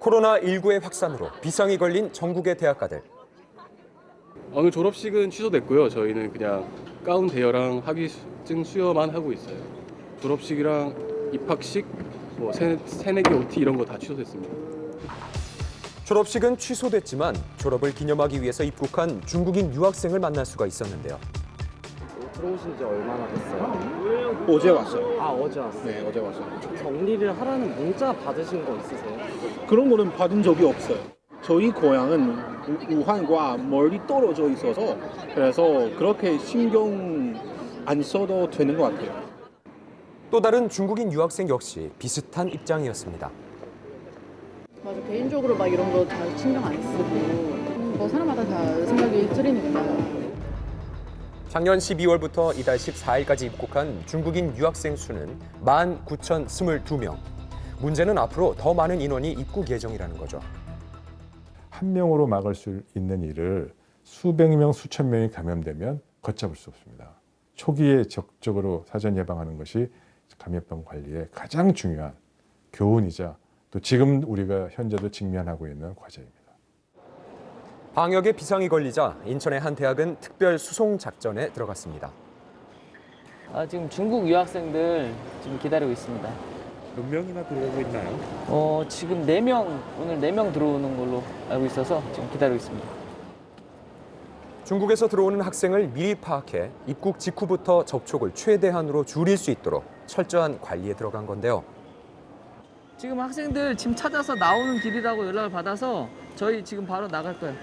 코로나19의 확산으로 비상이 걸린 전국의 대학가들. 오늘 졸업식은 취소됐고요. 저희는 그냥 가운 대여랑 학위증 수여만 하고 있어요. 졸업식이랑 입학식, 뭐 새, 새내기 OT 이런 거 다 취소됐습니다. 졸업식은 취소됐지만 졸업을 기념하기 위해서 입국한 중국인 유학생을 만날 수가 있었는데요. 들어오신 지 얼마나 됐어요? 어제 왔어요. 아 어제 왔어요. 네, 어제 왔어요. 격리를 하라는 문자 받으신 거 있으세요? 그런 거는 받은 적이 없어요. 저희 고향은 우- 우한과 멀리 떨어져 있어서 그래서 그렇게 신경 안 써도 되는 것 같아요. 또 다른 중국인 유학생 역시 비슷한 입장이었습니다. 맞아 개인적으로 막 이런 거잘 신경 안 쓰고 음, 뭐 사람마다 다 생각이 틀리니까 작년 12월부터 이달 14일까지 입국한 중국인 유학생 수는 19,022명. 문제는 앞으로 더 많은 인원이 입국 예정이라는 거죠. 한 명으로 막을 수 있는 일을 수백 명, 수천 명이 감염되면 걷잡을 수 없습니다. 초기에 적극적으로 사전 예방하는 것이 감염병 관리의 가장 중요한 교훈이자 또 지금 우리가 현재도 직면하고 있는 과제입니다. 방역에 비상이 걸리자 인천의 한 대학은 특별 수송 작전에 들어갔습니다. 아, 지금 중국 유학생들 지금 기다리고 있습니다. 몇 명이나 들어오고 있나요? 어, 지금 네명 오늘 네 명 들어오는 걸로 알고 있어서 지금 기다리고 있습니다. 중국에서 들어오는 학생을 미리 파악해 입국 직후부터 접촉을 최대한으로 줄일 수 있도록 철저한 관리에 들어간 건데요. 지금 학생들 지금 찾아서 나오는 길이라고 연락을 받아서 저희 지금 바로 나갈 거예요.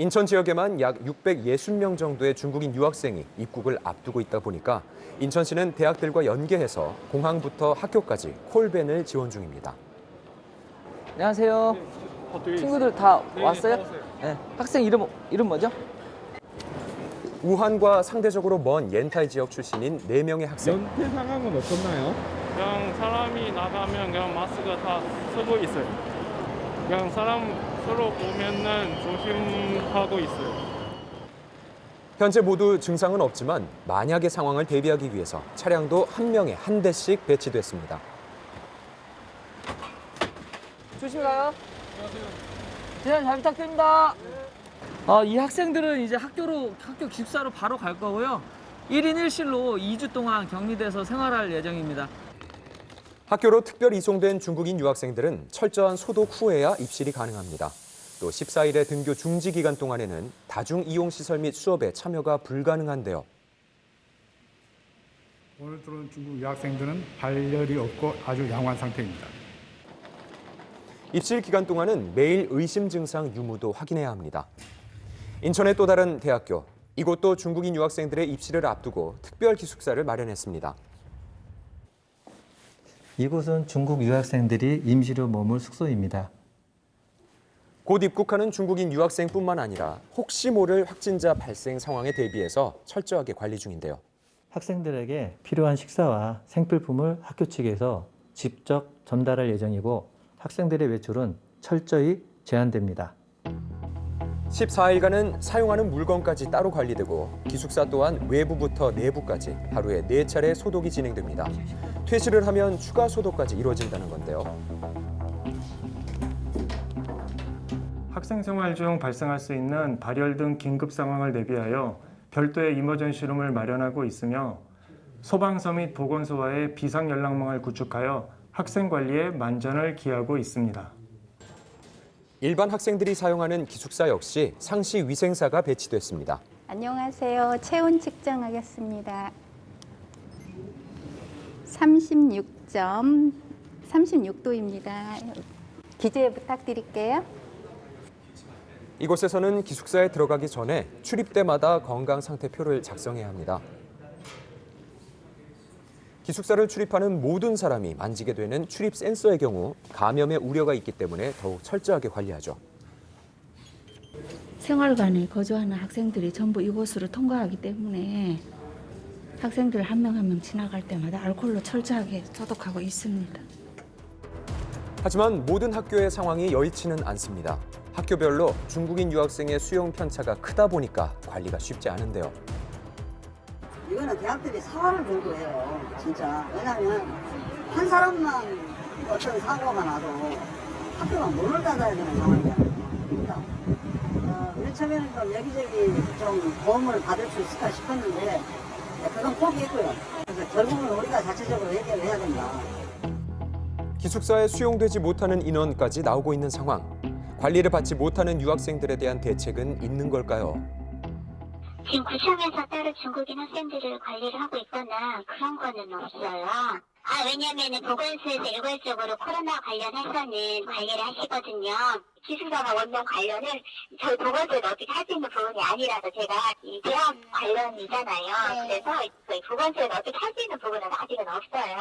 인천 지역에만 약 660명 정도의 중국인 유학생이 입국을 앞두고 있다 보니까 인천시는 대학들과 연계해서 공항부터 학교까지 콜밴을 지원 중입니다. 안녕하세요. 친구들 다 왔어요? 네. 학생 이름 이름 뭐죠? 우한과 상대적으로 먼 옌타이 지역 출신인 4명의 학생. 연태 상황은 어떻나요? 그냥 사람이 나가면 그냥 마스크 다 쓰고 있어요. 그냥 사람 서로 보면은 조심하고 있어요. 현재 모두 증상은 없지만 만약의 상황을 대비하기 위해서 차량도 한 명에 한 대씩 배치됐습니다. 조심히 가요. 안녕하세요. 잘 부탁드립니다. 아, 이 학생들은 이제 학교로 학교 기숙사로 바로 갈 거고요. 1인 1실로 2주 동안 격리돼서 생활할 예정입니다. 학교로 특별 이송된 중국인 유학생들은 철저한 소독 후에야 입실이 가능합니다. 또 14일의 등교 중지 기간 동안에는 다중 이용 시설 및 수업에 참여가 불가능한데요. 오늘 들어온 중국 유학생들은 발열이 없고 아주 양호한 상태입니다. 입실 기간 동안은 매일 의심 증상 유무도 확인해야 합니다. 인천의 또 다른 대학교, 이곳도 중국인 유학생들의 입실을 앞두고 특별 기숙사를 마련했습니다. 이곳은 중국 유학생들이 임시로 머물 숙소입니다. 곧 입국하는 중국인 유학생뿐만 아니라 혹시 모를 확진자 발생 상황에 대비해서 철저하게 관리 중인데요. 학생들에게 필요한 식사와 생필품을 학교 측에서 직접 전달할 예정이고 학생들의 외출은 철저히 제한됩니다. 14일간은 사용하는 물건까지 따로 관리되고 기숙사 또한 외부부터 내부까지 하루에 네차례 소독이 진행됩니다. 퇴실을 하면 추가 소독까지 이루어진다는 건데요. 학생 생활 중 발생할 수 있는 발열 등 긴급 상황을 대비하여 별도의 이머전시룸을 마련하고 있으며 소방서 및 보건소와의 비상 연락망을 구축하여 학생 관리에 만전을 기하고 있습니다. 일반 학생들이 사용하는 기숙사 역시 상시 위생사가 배치됐습니다. 안녕하세요. 체온 측정하겠습니다. 36점 36도입니다. 기재 부탁드릴게요. 이곳에서는 기숙사에 들어가기 전에 출입 때마다 건강 상태표를 작성해야 합니다. 기숙사를 출입하는 모든 사람이 만지게 되는 출입 센서의 경우 감염의 우려가 있기 때문에 더욱 철저하게 관리하죠. 생활관에 거주하는 학생들이 전부 이곳으로 통과하기 때문에 학생들 한 명 한 명 지나갈 때마다 알코올로 철저하게 소독하고 있습니다. 하지만 모든 학교의 상황이 여의치는 않습니다. 학교별로 중국인 유학생의 수용 편차가 크다 보니까 관리가 쉽지 않은데요. 이거는 대학들이 사활을 걸고 해요. 진짜. 왜냐면 한 사람만 어떤 사고가 나도 학교가 문을 닫아야 되는 상황이야. 그러니까 어, 맨 처음에는 좀 여기저기 좀 도움을 받을 수 있을까 싶었는데 네, 그건 포기했고요. 그래서 결국은 우리가 자체적으로 해결을 해야 된다. 기숙사에 수용되지 못하는 인원까지 나오고 있는 상황. 관리를 받지 못하는 유학생들에 대한 대책은 있는 걸까요? 지금 구청에서 따로 중국인 학생들을 관리를 하고 있거나 그런 거는 없어요. 아, 왜냐면은 보건소에서 일괄적으로 코로나 관련해서는 관리를 하시거든요. 기숙사나 원룸 관련은 저희 보건소에서 어떻게 할 수 있는 부분이 아니라서 제가 이 대학 관련이잖아요. 그래서 저희 보건소에서 어떻게 할 수 있는 부분은 아직은 없어요.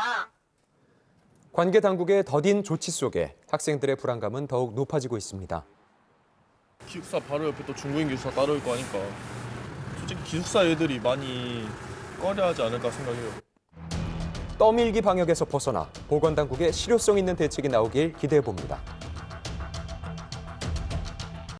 관계 당국의 더딘 조치 속에 학생들의 불안감은 더욱 높아지고 있습니다. 기숙사 바로 옆에 또 중국인 기숙사 따로 있고 하니까 솔직히 기숙사 애들이 많이 꺼려하지 않을까 생각해요. 떠밀기 방역에서 벗어나 보건당국의 실효성 있는 대책이 나오길 기대해 봅니다.